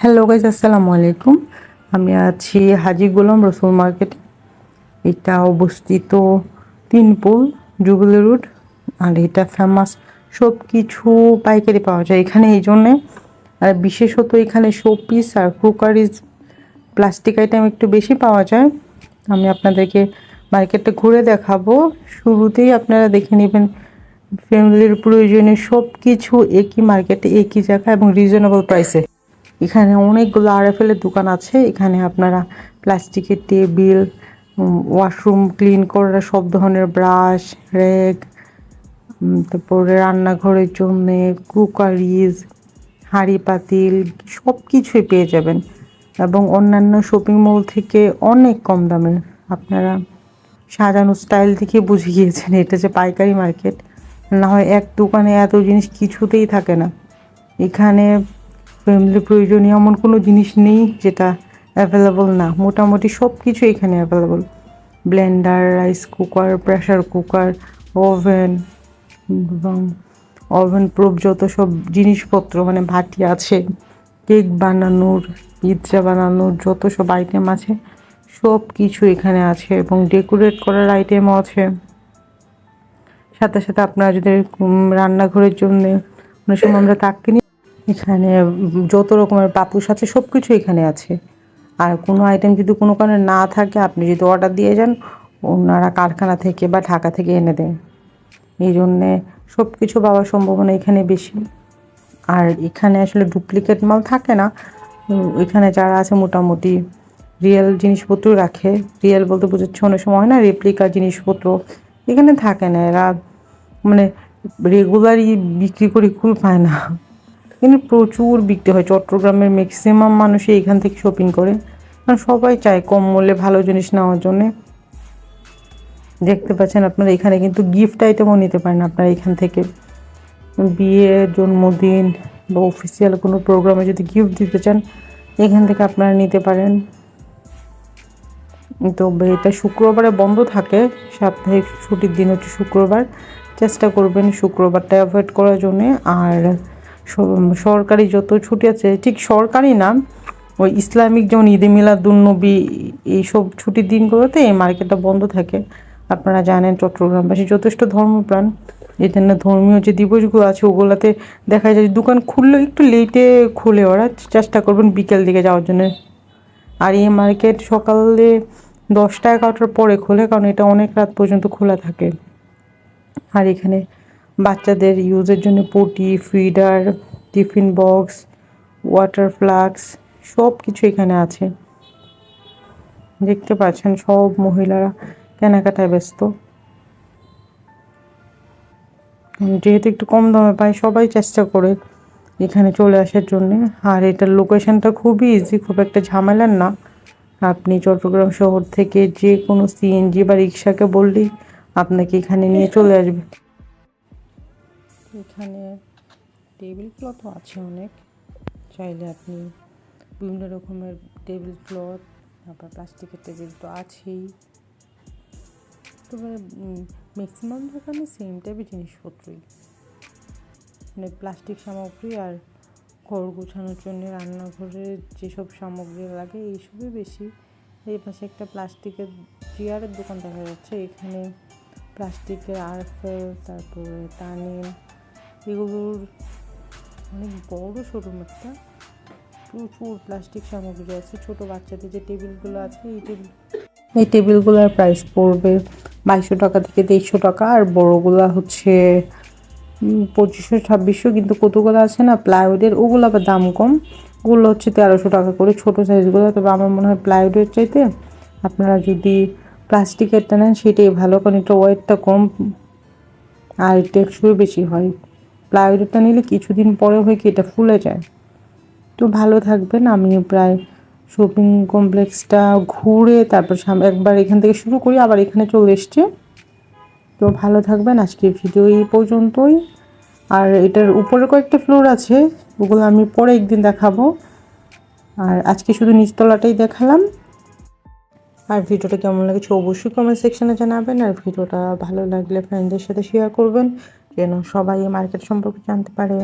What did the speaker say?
Hello guys আসসালামু আলাইকুম। আমি আছি হাজি গোলাম রসুল মার্কেটে। এটা অবস্থিত তিনপুল জুবিলি রোড। আর এটা ফেমাস সব কিছু পাইকারি পাওয়া যায় এখানে এই জন্যে। আর বিশেষত এখানে শোপিস আর কুকারিজ প্লাস্টিক আইটেম একটু বেশি পাওয়া যায়। আমি আপনাদেরকে মার্কেটটা ঘুরে দেখাবো। শুরুতেই আপনারা দেখে নেবেন ফ্যামিলির প্রয়োজনীয় সব কিছু একই মার্কেটে একই জায়গা এবং রিজনেবল প্রাইসে এখানে অনেকগুলো আরএফএল এর দোকান আছে। এখানে আপনারা প্লাস্টিকের টেবিল ওয়াশরুম ক্লিন করার সব ধরনের ব্রাশ র্যাক তারপরে রান্নাঘরের জন্য কুকারিজ হাঁড়ি পাতিল সব কিছুই পেয়ে যাবেন। এবং অন্যান্য শপিং মল থেকে অনেক কম দামে আপনারা সাজানো স্টাইল থেকে বুঝে গিয়েছেন এটা যে পাইকারি মার্কেট। না হয় এক দোকানে এত জিনিস কিছুতেই থাকে না। এখানে ফ্যামিলি প্রয়োজনীয় এমন কোনো জিনিস নেই যেটা অ্যাভেলেবল না। মোটামুটি সব কিছু এখানে available blender, rice cooker pressure cooker, oven এবং ওভেন প্রুফ যত সব জিনিসপত্র মানে ভাটি আছে, কেক বানানোর, পিৎজা বানানোর যত সব আইটেম আছে সব কিছু এখানে আছে এবং ডেকোরেট করার আইটেমও আছে। সাথে সাথে আপনারা যদি রান্নাঘরের জন্য, অনেক সময় আমরা তাক কিনি এখানে যত রকমের পাপুস আছে সব কিছু এখানে আছে। আর কোনো আইটেম যদি কোনো কারণে না থাকে, আপনি যদি অর্ডার দিয়ে যান, ওনারা কারখানা থেকে বা ঢাকা থেকে এনে দেন। এই জন্যে সব কিছু পাওয়ার সম্ভাবনা এখানে বেশি। আর এখানে আসলে ডুপ্লিকেট মাল থাকে না। এখানে যারা আছে, মোটামুটি রিয়েল জিনিসপত্র রাখে। রিয়েল বলতে বোঝাচ্ছে অনেক সময় হয় না রেপ্লিকা জিনিসপত্র এখানে থাকে না। এরা মানে রেগুলারই বিক্রি করে কুল পায় না। কিন্তু প্রচুর বিক্রি হয়। চট্টগ্রামের ম্যাক্সিমাম মানুষই এখান থেকে শপিং করে। কারণ সবাই চায় কম মূল্যে ভালো জিনিস নেওয়ার জন্যে। দেখতে পাচ্ছেন আপনারা, এখানে কিন্তু গিফট আইটেমও নিতে পারেন আপনারা এখান থেকে। বিয়ে জন্মদিন বা অফিসিয়াল কোনো প্রোগ্রামে যদি গিফট দিতে চান, এখান থেকে আপনারা নিতে পারেন। তো এটা শুক্রবারে বন্ধ থাকে। সাপ্তাহিক ছুটির দিন হচ্ছে শুক্রবার। চেষ্টা করবেন শুক্রবারটা অ্যাভয়েড করার জন্যে। আর সরকারি যত ছুটি আছে, ঠিক সরকারি না, ওই ইসলামিক যেমন ঈদে মিলাদুন্নবী এইসব ছুটির দিনগুলোতে এই মার্কেটটা বন্ধ থাকে। আপনারা জানেন চট্টগ্রামবাসী যথেষ্ট ধর্মপ্রাণ। এই জন্য ধর্মীয় যে দিবসগুলো আছে, ওগুলোতে দেখা যায় দোকান খুললেও একটু লেটে খুলে ওরা চেষ্টা করবেন বিকেল দিকে যাওয়ার জন্য। আর এই মার্কেট সকালে দশটা এগারোটার পরে খোলে, কারণ এটা অনেক রাত পর্যন্ত খোলা থাকে। আর এখানে বাচ্চাদের ইউজের জন্য potty, feeder, tiffin box, water flask, সব কিছু এখানে আছে। দেখতে পাচ্ছেন সব মহিলারা কেনাকাটায় ব্যস্ত। যেহেতু একটু কম দামে পায় সবাই চেষ্টা করে এখানে চলে আসার জন্য। আর এটার লোকেশনটা খুবই ইজি খুব একটা ঝামেলার না। আপনি চট্টগ্রাম শহর থেকে যে কোনো সিএনজি বা রিক্সাকে বললেই আপনাকে এখানে নিয়ে চলে আসবে। এখানে টেবিল ক্লথও আছে অনেক। চাইলে আপনি বিভিন্ন রকমের টেবিল ক্লথ তারপর প্লাস্টিকের টেবিল তো আছেই। তবে ম্যাক্সিমাম দোকানে সেম টাইপের জিনিসপত্রই। মানে প্লাস্টিক সামগ্রী আর ঘর গোছানোর জন্য রান্নাঘরের যেসব সামগ্রী লাগে, এইসবই বেশি। এই পাশে একটা প্লাস্টিকের চেয়ারের দোকান দেখা যাচ্ছে। এখানে প্লাস্টিকের আরফেল, তারপরে তানিম এগুলোর অনেক বড় শোরুম একটা। প্রচুর প্লাস্টিক সামগ্রী আছে, ছোট বাচ্চাদের যে টেবিলগুলো আছে, এই টেবিল, এই টেবিলগুলোর প্রাইস পড়বে বাইশশো টাকা থেকে তেইশশো টাকা, আর বড়গুলা হচ্ছে পঁচিশশো, ছাব্বিশশো, কিন্তু কতগুলো আছে না প্লাইউডের ওগুলো আবার দাম কম। ওগুলো হচ্ছে তেরোশো টাকা করে, ছোটো সাইজগুলো তবে আমার মনে হয় প্লাইউডের চাইতে আপনারা যদি প্লাস্টিকেরটা নেন, সেটাই ভালো, কারণ এটা ওয়েটটা কম, আর টেকসই বেশি হয়। প্লাইউডেরটা নিলে কিছুদিন পরে হয়ে কি এটা ফুলে যায়। তো ভালো থাকবেন আমি প্রায় শপিং কমপ্লেক্সটা ঘুরে তারপর একবার এখান থেকে শুরু করি, আবার এখানে চলে এসছে। তো ভালো থাকবেন, আজকের ভিডিও এই পর্যন্তই। আর এটার উপরে কয়েকটা ফ্লোর আছে, ওগুলো আমি পরে একদিন দেখাবো। আর আজকে শুধু নিচতলাটাই দেখালাম। আর ভিডিওটা কেমন লাগছে অবশ্যই কমেন্ট সেকশনে জানাবেন। আর ভিডিওটা ভালো লাগলে ফ্রেন্ডদের সাথে শেয়ার করবেন। যেন সবাই এই মার্কেট সম্পর্কে জানতে পারে।